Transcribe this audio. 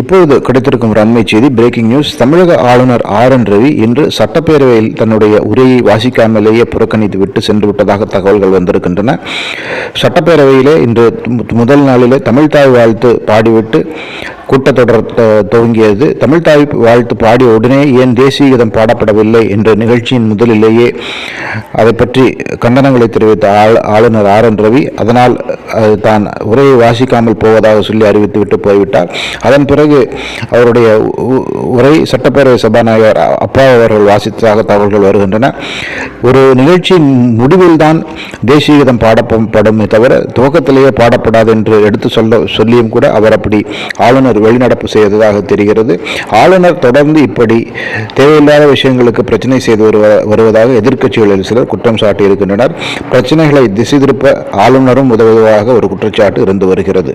இப்பொழுது கிடைத்திருக்கும் ஒரு அண்மை செய்தி பிரேக்கிங் நியூஸ் தமிழக ஆளுநர் ஆர் என் ரவி இன்று சட்டப்பேரவையில் தன்னுடைய உரையை வாசிக்காமலேயே புறக்கணித்து விட்டு சென்று விட்டதாக தகவல்கள் வந்திருக்கின்றன. சட்டப்பேரவையிலே இன்று முதல் நாளிலே தமிழ்தாய் வாழ்த்து பாடிவிட்டு கூட்டத்தொடர் துவங்கியது. தமிழ்தாய் வாழ்த்து பாடிய உடனே ஏன் தேசிய கீதம் பாடப்படவில்லை என்ற நிகழ்ச்சியின் முதலிலேயே அதை பற்றி கண்டனங்களை தெரிவித்த ஆளுநர் ஆர். என். ரவி அதனால் அது தான் உரையை வாசிக்காமல் போவதாக சொல்லி அறிவித்துவிட்டு போய்விட்டார். அதன் பிறகு அவருடைய உ- உரை சட்டப்பேரவை சபாநாயகர் அப்பா அவர்கள் வாசித்ததாக தகவல்கள் வருகின்றன. ஒரு நிகழ்ச்சியின் முடிவில் தான் தேசிய கீதம் பாடப்படும் தவிர துவக்கத்திலேயே பாடப்படாது என்று எடுத்து சொல்ல சொல்லியும் கூட அவர் அப்படி ஆளுநர் வெளிநடப்பு செய்ததாக தெரிகிறது. ஆளுநர் தொடர்ந்து இப்படி தேவையில்லாத விஷயங்களுக்கு பிரச்சனை செய்து வருவ வருவதாக எதிர்க்கட்சிகளில் சிலர் குற்றம் சாட்டி இருக்கின்றனர் பிரச்சனைகளை திசை திருப்ப ஆளுநரும் உதவுவதாக ஒரு குற்றச்சாட்டு இருந்து வருகிறது.